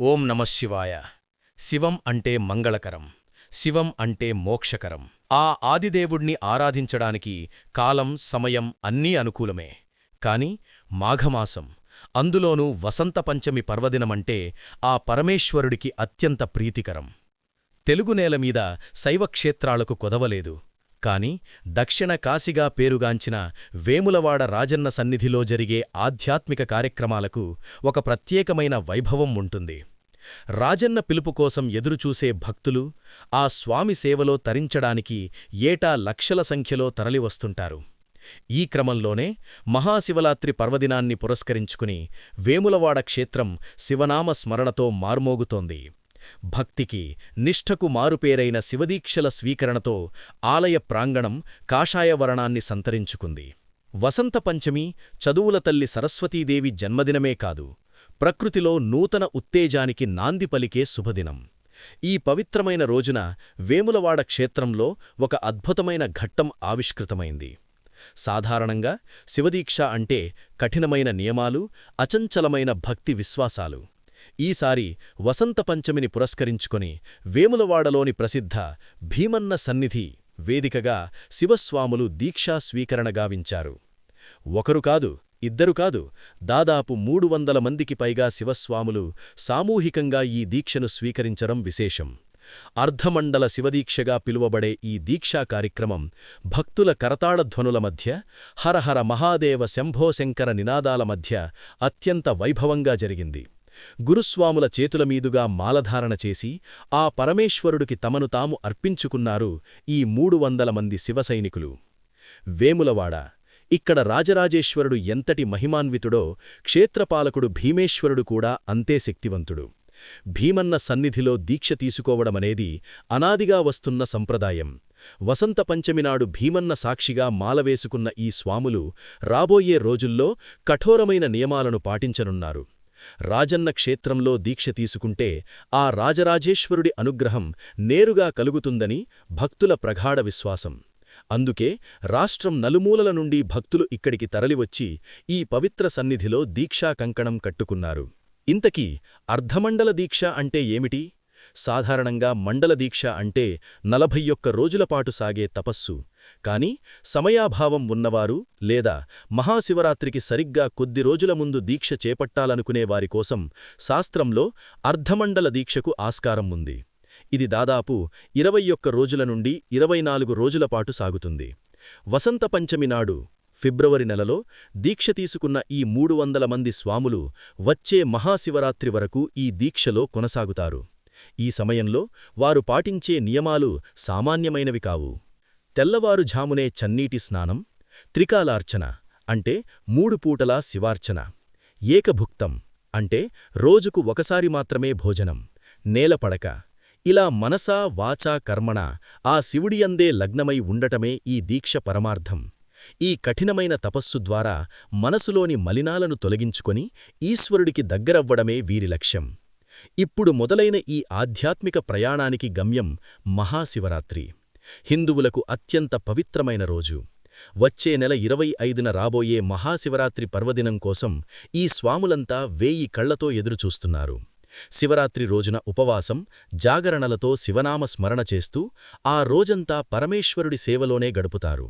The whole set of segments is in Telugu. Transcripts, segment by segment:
ఓం నమశివాయ శివం అంటే మంగళకరం శివం అంటే మోక్షకరం. ఆ ఆదిదేవుణ్ణి ఆరాధించడానికి కాలం సమయం అన్నీ అనుకూలమే. కాని మాఘమాసం అందులోనూ వసంత పంచమి పర్వదినమంటే ఆ పరమేశ్వరుడికి అత్యంత ప్రీతికరం. తెలుగు నేలమీద శైవక్షేత్రాలకు కొదవలేదు. కాని దక్షిణ కాశీగా పేరుగాంచిన వేములవాడ రాజన్న సన్నిధిలో జరిగే ఆధ్యాత్మిక కార్యక్రమాలకు ఒక ప్రత్యేకమైన వైభవం ఉంటుంది. రాజన్న పిలుపు కోసం ఎదురుచూసే భక్తులు ఆ స్వామి సేవలో తరించడానికి ఏటా లక్షల సంఖ్యలో తరలివస్తుంటారు. ఈ క్రమంలోనే మహాశివరాత్రి పర్వదినాన్ని పురస్కరించుకుని వేములవాడ క్షేత్రం శివనామ స్మరణతో మార్మోగుతోంది. భక్తికి నిష్ఠకు మారుపేరైన శివదీక్షల స్వీకరణతో ఆలయ ప్రాంగణం కాషాయవరణాన్ని సంతరించుకుంది. వసంత పంచమి చదువుల తల్లి సరస్వతీదేవి జన్మదినమే కాదు ప్రకృతిలో నూతన ఉత్తేజానికి నాంది పలికే శుభదినం. ఈ పవిత్రమైన రోజున వేములవాడ క్షేత్రంలో ఒక అద్భుతమైన ఘట్టం ఆవిష్కృతమైంది. సాధారణంగా శివదీక్ష అంటే కఠినమైన నియమాలు అచంచలమైన భక్తి విశ్వాసాలు. ఈసారి వసంత పంచమిని పురస్కరించుకొని వేములవాడలోని ప్రసిద్ధ భీమన్న సన్నిధి వేదికగా శివస్వాములు దీక్షా స్వీకరణ గావించారు. ఒకరు కాదు ఇద్దరు కాదు దాదాపు మూడు వందల మందికి పైగా శివస్వాములు సామూహికంగా ఈ దీక్షను స్వీకరించడం విశేషం. అర్ధమండల శివదీక్షగా పిలువబడే ఈ దీక్షా కార్యక్రమం భక్తుల కరతాళధ్వనుల మధ్య హరహర మహాదేవ శంభోశంకర నినాదాల మధ్య అత్యంత వైభవంగా జరిగింది. గురుస్వాముల చేతులమీదుగా మాలధారణ చేసి ఆ పరమేశ్వరుడికి తమను తాము అర్పించుకున్నారు ఈ మూడు వందల మంది శివసైనికులు వేములవాడ ఇక్కడ రాజరాజేశ్వరుడు ఎంతటి మహిమాన్వితుడో క్షేత్రపాలకుడు భీమేశ్వరుడు కూడా అంతే శక్తివంతుడు. భీమన్న సన్నిధిలో దీక్ష తీసుకోవడమనేది అనాదిగా వస్తున్న సంప్రదాయం. వసంత పంచమినాడు భీమన్న సాక్షిగా మాలవేసుకున్న ఈ స్వాములు రాబోయే రోజుల్లో కఠోరమైన నియమాలను పాటించనున్నారు. రాజన్న క్షేత్రంలో దీక్ష తీసుకుంటే ఆ రాజరాజేశ్వరుడి అనుగ్రహం నేరుగా కలుగుతుందని భక్తుల ప్రగాఢ విశ్వాసం. అందుకే రాష్ట్రం నలుమూలల నుండి భక్తులు ఇక్కడికి తరలివచ్చి ఈ పవిత్ర సన్నిధిలో దీక్షా కంకణం కట్టుకున్నారు. ఇంతకీ అర్ధమండల దీక్ష అంటే ఏమిటి? సాధారణంగా మండల దీక్ష అంటే నలభై ఒక్క రోజులపాటు సాగే తపస్సు. కాని సమయాభావం ఉన్నవారు లేదా మహాశివరాత్రికి సరిగ్గా కొద్ది రోజుల ముందు దీక్ష చేపట్టాలనుకునే వారికోసం శాస్త్రంలో అర్ధమండల దీక్షకు ఆస్కారం ఉంది. ఇది దాదాపు ఇరవై ఒక్క రోజుల నుండి ఇరవై నాలుగు రోజులపాటు సాగుతుంది. వసంత పంచమి నాడు ఫిబ్రవరి నెలలో దీక్ష తీసుకున్న ఈ మూడు వందల మంది స్వాములు వచ్చే మహాశివరాత్రి వరకు ఈ దీక్షలో కొనసాగుతారు. ఈ సమయంలో వారు పాటించే నియమాలు సామాన్యమైనవి కావు. తెల్లవారుఝామునే చన్నీటి స్నానం త్రికాలార్చన అంటే మూడు పూటలా శివార్చన ఏకభుక్తం అంటే రోజుకు ఒకసారి మాత్రమే భోజనం నేలపడక. ఇలా మనసా వాచా కర్మణ ఆ శివుడియందే లగ్నమై ఉండటమే ఈ దీక్ష పరమార్థం. ఈ కఠినమైన తపస్సు ద్వారా మనసులోని మలినాలను తొలగించుకొని ఈశ్వరుడికి దగ్గరవ్వడమే వీరి లక్ష్యం. ఇప్పుడు మొదలైన ఈ ఆధ్యాత్మిక ప్రయాణానికి గమ్యం మహాశివరాత్రి. హిందువులకు అత్యంత పవిత్రమైన రోజు. వచ్చే నెల ఇరవై ఐదున రాబోయే మహాశివరాత్రి పర్వదినం కోసం ఈ స్వాములంతా వేయి కళ్ళతో ఎదురుచూస్తున్నారు. శివరాత్రి రోజున ఉపవాసం జాగరణలతో శివనామ స్మరణ చేస్తూ ఆ రోజంతా పరమేశ్వరుడి సేవలోనే గడుపుతారు.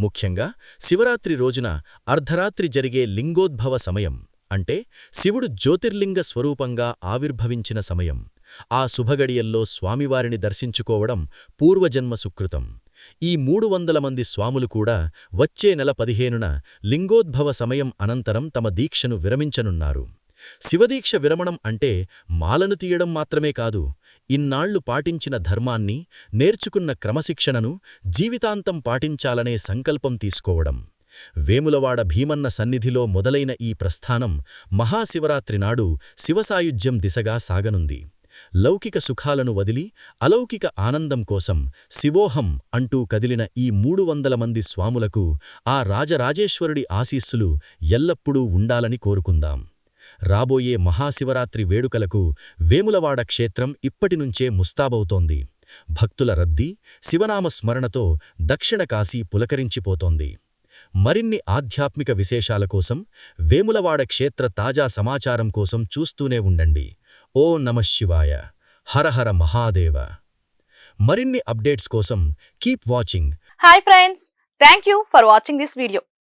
ముఖ్యంగా శివరాత్రి రోజున అర్ధరాత్రి జరిగే లింగోద్భవ సమయం. అంటే శివుడు జ్యోతిర్లింగ స్వరూపంగా ఆవిర్భవించిన సమయం. ఆ శుభగడియల్లో స్వామివారిని దర్శించుకోవడం పూర్వజన్మ సుకృతం. ఈ మూడు వందల మంది స్వాములు కూడా వచ్చే నెల పదిహేనున లింగోద్భవ సమయం అనంతరం తమ దీక్షను విరమించనున్నారు. శివదీక్ష విరమణం అంటే మాలను తీయడం మాత్రమే కాదు ఇన్నాళ్ళు పాటించిన ధర్మాన్ని నేర్చుకున్న క్రమశిక్షణను జీవితాంతం పాటించాలనే సంకల్పం తీసుకోవడం. వేములవాడ భీమన్న సన్నిధిలో మొదలైన ఈ ప్రస్థానం మహాశివరాత్రి నాడు శివసాయుధ్యం దిశగా సాగనుంది. లౌకిక సుఖాలను వదిలి అలౌకిక ఆనందం కోసం శివోహం అంటూ కదిలిన ఈ మూడు వందల మంది స్వాములకు ఆ రాజరాజేశ్వరుడి ఆశీస్సులు ఎల్లప్పుడూ ఉండాలని కోరుకుందాం. రాబోయే మహాశివరాత్రి వేడుకలకు వేములవాడ క్షేత్రం ఇప్పటినుంచే ముస్తాబవుతోంది. భక్తుల రద్దీ శివనామ స్మరణతో దక్షిణ కాశీ పులకరించిపోతోంది. మరిన్ని ఆధ్యాత్మిక విశేషాల కోసం వేములవాడ క్షేత్ర తాజా సమాచారం కోసం చూస్తూనే ఉండండి. ఓ నమశివాయ శివాయ. హర హర మహాదేవ. మరిన్ని అప్డేట్స్ కోసం keep watching. Hi friends thank you for watching this video